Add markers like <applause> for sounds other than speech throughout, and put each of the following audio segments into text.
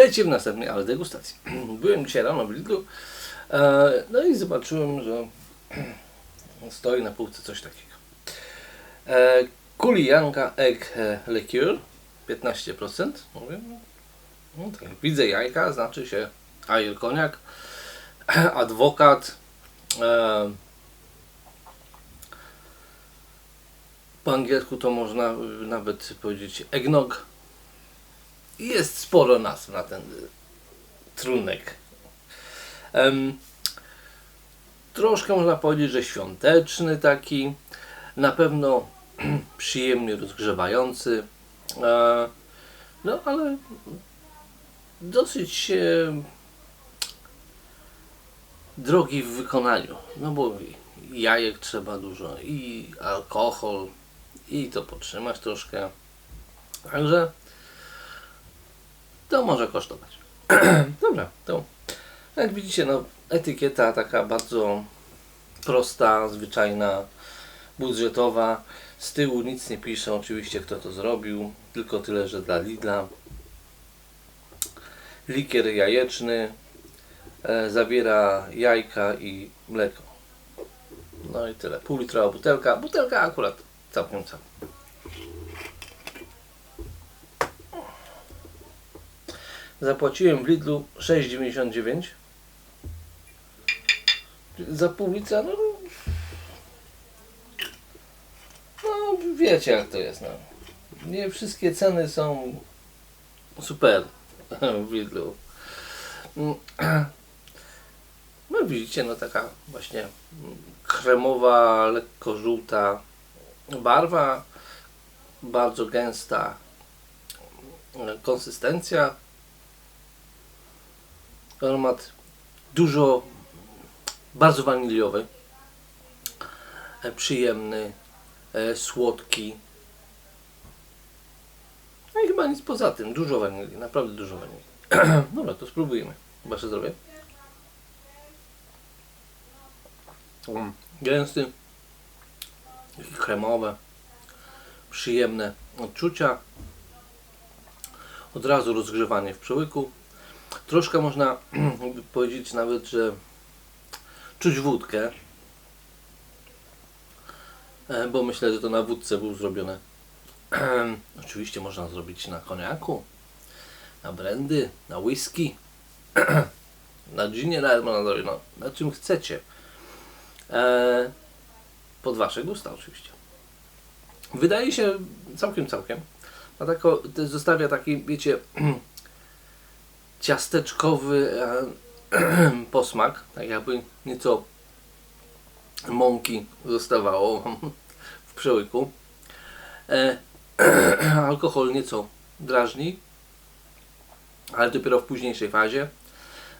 Witajcie w następnej ale degustacji. <clears throat> Byłem dzisiaj rano w Lidlu, e, no i zobaczyłem, że <clears throat> stoi na półce coś takiego. E, Kulijanka Egg Liqueur 15%. Mówię, no tak, widzę jajka, znaczy się Ajer Koniak, <clears throat> adwokat. E, po angielsku to można nawet powiedzieć eggnog. Jest sporo nazw na ten trunek. Em, troszkę można powiedzieć, że świąteczny taki. Na pewno <clears throat> przyjemnie rozgrzewający. E, no ale dosyć e, drogi w wykonaniu. No bo jajek trzeba dużo i alkohol i to potrzymać troszkę. Także to może kosztować. <clears throat> Dobra, to jak widzicie, no etykieta taka bardzo prosta, zwyczajna, budżetowa. Z tyłu nic nie pisze, oczywiście kto to zrobił, tylko tyle, że dla Lidla. Likier jajeczny, e, zawiera jajka i mleko. No i tyle. Pół litrowa butelka. Butelka akurat całkiem cała. Zapłaciłem w Lidlu 6,99 za pół litra. No, no wiecie jak to jest. No. Nie wszystkie ceny są super <laughs> w Lidlu. No widzicie, no taka właśnie kremowa, lekko żółta barwa, bardzo gęsta konsystencja aromat dużo, bardzo waniliowy, e, przyjemny, e, słodki. No i chyba nic poza tym, dużo wanilii, naprawdę dużo wanilii. <clears throat> Dobra, to spróbujemy. Wasze zdrowie. Mm, Gęsty, kremowe, przyjemne odczucia. Od razu rozgrzewanie w przełyku. Troszkę można <clears throat> powiedzieć nawet, że czuć wódkę, E, bo myślę, że to na wódce był zrobione. <clears throat> Oczywiście można zrobić na koniaku, na brandy, na whisky, <clears throat> na ginie nawet można zrobić, no, na czym chcecie. E, pod wasze gusta oczywiście. Wydaje się całkiem, całkiem. Ma tako, to zostawia taki, wiecie, ciasteczkowy e, <clears throat> posmak, tak jakby nieco mąki zostawało <laughs> w przełyku. E, <clears throat> alkohol nieco drażni, ale dopiero w późniejszej fazie.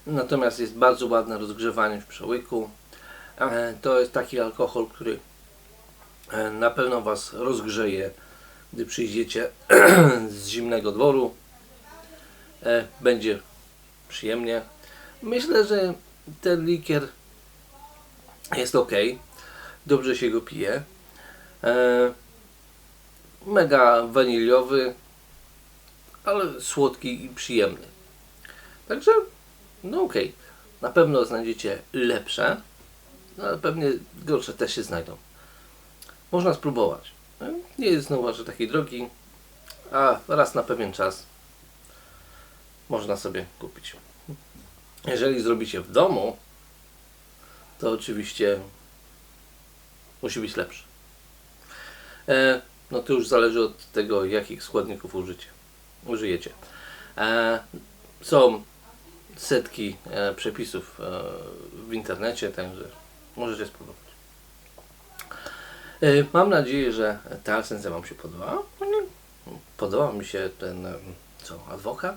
Natomiast jest bardzo ładne rozgrzewanie w przełyku. E, to jest taki alkohol, który na pewno Was rozgrzeje, gdy przyjdziecie <clears throat> z zimnego dworu. Będzie przyjemnie. Myślę, że ten likier jest ok. Dobrze się go pije. E, mega waniliowy, ale słodki i przyjemny. Także, no ok. Na pewno znajdziecie lepsze, no ale pewnie gorsze też się znajdą. Można spróbować. No, Nie jest znowu że taki drogi, a raz na pewien czas można sobie kupić. Jeżeli zrobicie w domu, to oczywiście musi być lepszy. E, no to już zależy od tego, jakich składników użycie, użyjecie. E, są setki e, przepisów e, w internecie, także możecie spróbować. E, mam nadzieję, że ta esencja Wam się podobała. Podoba mi się ten, em, co, adwokat,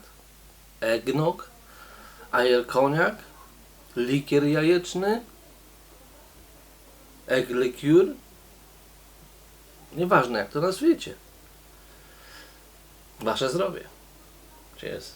eggnog, ajer koniak, likier jajeczny, egg liqueur. Nieważne jak to nazwiecie. Wasze zdrowie. Cheers.